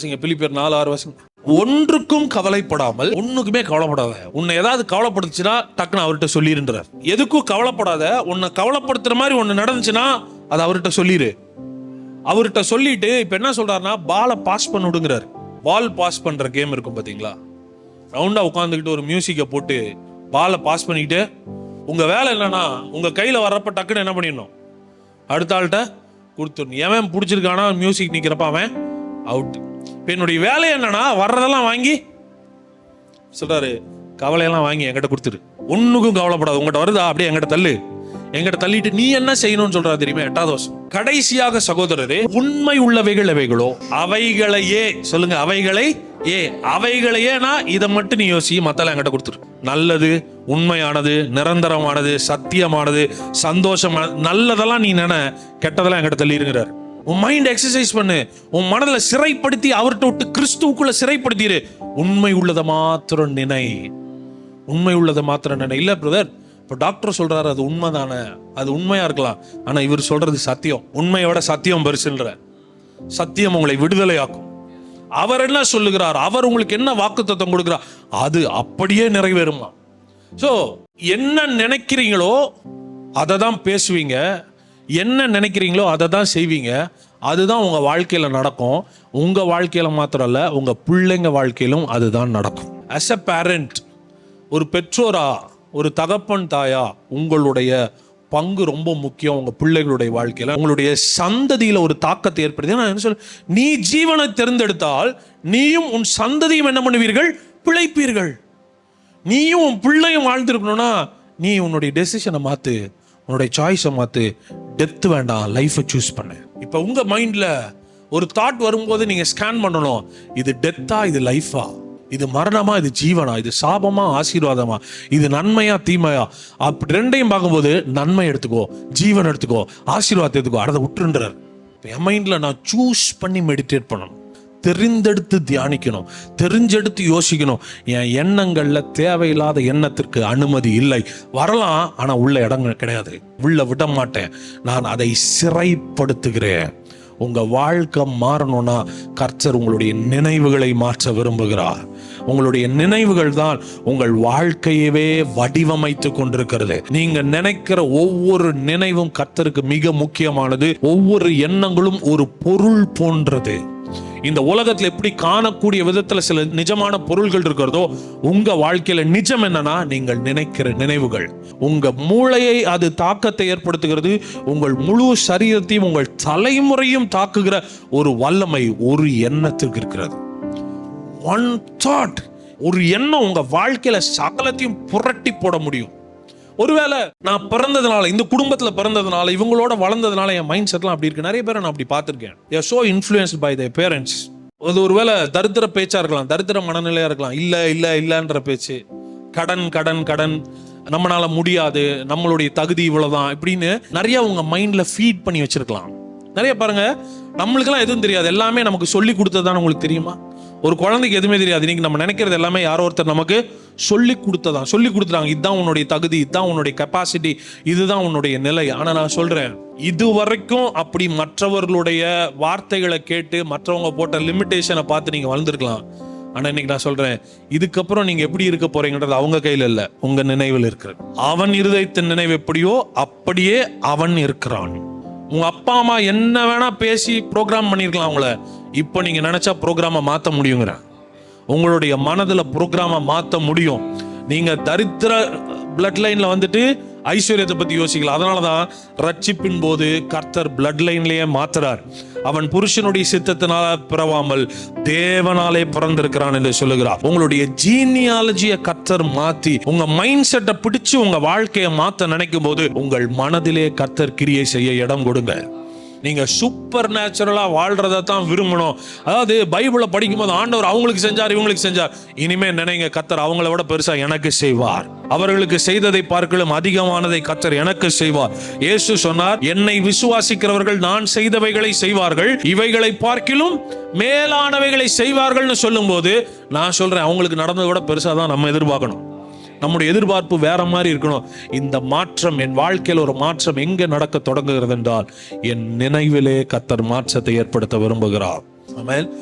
வாசிங்க பிலிப்பியர் நாலு ஆறு வாசிங்க. ஒன்றுக்கும் கவலைப்படாமல் ஒண்ணுக்குமே கவலைப்படாத. உன்னை ஏதாவது கவலைப்படுத்துச்சுன்னா டக்குன்னு அவர்கிட்ட சொல்லிருன்றார். எதுக்கும் கவலைப்படாத உன்னை கவலைப்படுத்துற மாதிரி ஒன்னு நடந்துச்சுன்னா அதை அவர்கிட்ட சொல்லிரு. அவர்கிட்ட சொல்லிட்டு இப்ப என்ன சொல்றாருன்னா பாலை பாஸ் பண்ண விடுங்கிறார் பால் பாஸ் பண்ற கேம் இருக்கும் பாத்தீங்களா? ரவுண்டா உட்காந்துக்கிட்டு ஒரு மியூசிக்கை போட்டு பாலை பாஸ் பண்ணிக்கிட்டு உங்க வேலை என்னன்னா உங்க கையில வர்றப்ப டக்குன்னு என்ன பண்ணிடணும்? அடுத்த ஆள்கிட்ட கொடுத்துடணும். எவன் பிடிச்சிருக்கானா மியூசிக் நிக்கிறப்ப அவன் அவுட் என்னுடைய வேலை என்னன்னா வர்றதெல்லாம் வாங்கி சொல்றாரு கவலையெல்லாம் வாங்கி என்கிட்ட கொடுத்துரு. ஒண்ணுக்கும் கவலைப்படாது உங்ககிட்ட வருதா? அப்படியே என்கிட்ட தள்ளு. என்கிட்ட தள்ளிட்டு நீ என்ன செய்யணும்னு சொல்றா தெரியுமா? எட்டாவது வருஷம் கடைசியாக சகோதரரே உண்மை உள்ளவைகள் எவைகளோ அவைகளையே சொல்லுங்க அவைகளை ஏ அவைகளையேனா இதை மட்டும் நீ யோசி மத்தெல்லாம் என்கிட்ட கொடுத்துரு. நல்லது உண்மையானது நிரந்தரமானது சத்தியமானது சந்தோஷமானது நல்லதெல்லாம் நீ நினை கெட்டதெல்லாம் என்கிட்ட தள்ளிருங்கிறார். உன் மைண்ட் எக்ஸசைஸ் பண்ணு. உன் மனதில் சிறைப்படுத்தி அவர்கிட்ட விட்டு கிறிஸ்துவுக்குள்ள சிறைப்படுத்திடு உண்மை உள்ளதை மாத்திரம் நினை. உண்மை உள்ளதை மாத்திரம் நினை. இல்லை பிரதர் இப்போ டாக்டர் சொல்கிறாரு அது உண்மை தானே அது உண்மையாக இருக்கலாம். ஆனால் இவர் சொல்கிறது சத்தியம். உண்மையோட சத்தியம் பெருசுன்ற. சத்தியம் உங்களை விடுதலையாக்கும். அவர் என்ன சொல்லுகிறார்? அவர் உங்களுக்கு என்ன வாக்குத்தத்தம் கொடுக்கிறார்? அது அப்படியே நிறைவேறுமா. ஸோ என்ன நினைக்கிறீங்களோ அதை தான் பேசுவீங்க. என்ன நினைக்கிறீங்களோ அதை தான் செய்வீங்க. அதுதான் உங்கள் வாழ்க்கையில் நடக்கும். உங்கள் வாழ்க்கையில் மாத்திரம் இல்லை உங்கள் பிள்ளைங்க வாழ்க்கையிலும் அதுதான் நடக்கும். அஸ் அ பேரண்ட் ஒரு பெற்றோரா ஒரு தகப்பன் தாயா உங்களுடைய பங்கு ரொம்ப முக்கியம் உங்கள் பிள்ளைகளுடைய வாழ்க்கையில். உங்களுடைய சந்ததியில் ஒரு தாக்கத்தை ஏற்படுத்தி நான் என்ன சொல்ல நீ ஜீவனை தேர்ந்தெடுத்தால் நீயும் உன் சந்ததியும் என்ன பண்ணுவீர்கள்? பிழைப்பீர்கள். நீயும் உன் பிள்ளையும் வாழ்ந்துருக்கணும்னா நீ உன்னுடைய டெசிஷனை மாற்று உன்னுடைய சாய்ஸை மாற்று டெத்து வேண்டாம் லைஃபை சூஸ் பண்ணு. இப்போ உங்கள் மைண்டில் ஒரு தாட் வரும்போது நீங்கள் ஸ்கேன் பண்ணணும். இது டெத்தா இது லைஃபா இது மரணமா இது ஜீவனா? இது சாபமா ஆசீர்வாதமா? இது நன்மையா தீமையா? அப்படி ரெண்டையும் பார்க்கும்போது நன்மை எடுத்துக்கோ ஜீவன் எடுத்துக்கோ ஆசீர்வாதத்தை எடுத்துக்கோ அதை விட்டுன்றார் என் மைண்டில் நான் சூஸ் பண்ணி மெடிடேட் பண்ணணும். தெரிந்தெடுத்து தியானிக்கணும் தெரிஞ்செடுத்து யோசிக்கணும். என் எண்ணங்களில் தேவையில்லாத எண்ணத்திற்கு அனுமதி இல்லை. வரலாம் ஆனால் உள்ள இடங்கள் கிடையாது. உள்ள விட மாட்டேன். நான் அதை சிறைப்படுத்துகிறேன். உங்கள் வாழ்க்கை மாறணும்னா கர்த்தர் உங்களுடைய நினைவுகளை மாற்ற விரும்புகிறார். உங்களுடைய நினைவுகள் தான் உங்கள் வாழ்க்கையவே வடிவமைத்து கொண்டிருக்கிறது. நீங்க நினைக்கிற ஒவ்வொரு நினைவும் கர்த்தருக்கு மிக முக்கியமானது. ஒவ்வொரு எண்ணங்களும் ஒரு பொருள் போன்றது. இந்த உலகத்துல எப்படி காணக்கூடிய விதத்துல சில நிஜமான பொருள்கள் இருக்கிறதோ உங்க வாழ்க்கையில நிஜம் என்னன்னா நீங்கள் நினைக்கிற நினைவுகள். உங்க மூளையை அது தாக்கத்தை ஏற்படுத்துகிறது உங்கள் முழு சரீரத்தையும் உங்கள் தலைமுறையும் தாக்குகிற ஒரு வல்லமை ஒரு எண்ணத்திற்கு இருக்கிறது. ஒன் தாட் ஒரு எண்ணம் உங்க வாழ்க்கையில சகலத்தையும் புரட்டி போட முடியும். ஒருவேளை நான் பிறந்ததுனால இந்த குடும்பத்துல பிறந்ததுனால இவங்களோட வளர்ந்ததுனால என் மைண்ட் செட்லாம் அப்படி இருக்கு. நிறைய பேரை நான் அப்படி பார்த்துருக்கேன். A show influenced by the parents அது ஒருவேளை தரித்திர பேச்சா இருக்கலாம் தரித்திர மனநிலையா இருக்கலாம். இல்ல இல்ல இல்லன்ற பேச்சு. கடன் கடன் கடன். நம்மளால முடியாது. நம்மளுடைய தகுதி இவ்வளவுதான் இப்படின்னு நிறைய உங்க மைண்ட்ல ஃபீட் பண்ணி வச்சிருக்கலாம். நிறைய பாருங்க நம்மளுக்கெல்லாம் எதுவும் தெரியாது. எல்லாமே நமக்கு சொல்லி கொடுத்ததுதான் உங்களுக்கு தெரியுமா? ஒரு குழந்தைக்கு எதுவுமே தெரியாது. இன்னைக்கு நம்ம நினைக்கிறது எல்லாமே யாரோ ஒருத்தர் நமக்கு சொல்லி கொடுத்ததான் சொல்லி கொடுத்துறாங்க இதுதான் உன்னுடைய தகுதி இதுதான் உன்னுடைய கெப்பாசிட்டி இதுதான் உன்னுடைய நிலை. ஆனால் நான் சொல்கிறேன் இது வரைக்கும் அப்படி மற்றவர்களுடைய வார்த்தைகளை கேட்டு மற்றவங்க போட்ட லிமிட்டேஷனை பார்த்து நீங்கள் வளர்ந்துருக்கலாம். ஆனால் இன்னைக்கு நான் சொல்கிறேன் இதுக்கப்புறம் நீங்கள் எப்படி இருக்க போறீங்கன்றது அவங்க கையில் இல்லை. உங்கள் நினைவில் இருக்கிறது. அவன் இருதயத்தின் நினைவு எப்படியோ அப்படியே அவன் இருக்கிறான். உங்கள் அப்பா அம்மா என்ன வேணால் பேசி ப்ரோக்ராம் பண்ணியிருக்கலாம் அவங்கள. இப்போ நீங்கள் நினச்சா ப்ரோக்ராமை மாற்ற முடியுங்கிற. உங்களுடைய மனதில் ப்ரோக்ராமை மாற்ற முடியும். நீங்கள் தரித்திர பிளட் லைனில் வந்துட்டு ஐஸ்வர்யத்தை பற்றி யோசிக்கலாம். அதனாலதான் ரட்சிப்பின் போது கர்த்தர் பிளட் லைன்லேயே மாத்துறார். அவன் புருஷனுடைய சித்தத்தினால பிறவாமல் தேவனாலே பிறந்திருக்கிறான் என்று சொல்லுகிறார். உங்களுடைய ஜீனியாலஜியை கர்த்தர் மாத்தி உங்க மைண்ட் செட்டை பிடிச்சு உங்க வாழ்க்கையை மாத்த நினைக்கும் போது உங்கள் மனதிலே கர்த்தர் கிரியை செய்ய இடம் கொடுங்க. நீங்கள் சூப்பர் நேச்சுரலாக வாழ்கிறத தான் விரும்பணும். அதாவது பைபிளை படிக்கும்போது ஆண்டவர் அவங்களுக்கு செஞ்சார் இவங்களுக்கு செஞ்சார். இனிமேல் நினைங்க கத்தர் அவங்கள விட பெருசாக எனக்கு செய்வார். அவர்களுக்கு செய்ததை பார்க்கலும் அதிகமானதை கத்தர் எனக்கு செய்வார். இயேசு சொன்னார் என்னை விசுவாசிக்கிறவர்கள் நான் செய்தவைகளை செய்வார்கள். இவைகளை பார்க்கிலும் மேலானவைகளை செய்வார்கள்னு சொல்லும்போது நான் சொல்றேன் அவங்களுக்கு நடந்ததை விட பெருசாக தான் நம்ம எதிர்பார்க்கணும். நம்முடைய எதிர்பார்ப்பு வேற மாதிரி இருக்கணும். இந்த மாற்றம் என் வாழ்க்கையில் ஒரு மாற்றம் எங்க நடக்க தொடங்குகிறது என்றால் என் நினைவிலே கத்தர் மாற்றத்தை ஏற்படுத்த விரும்புகிறார். ஆமென்.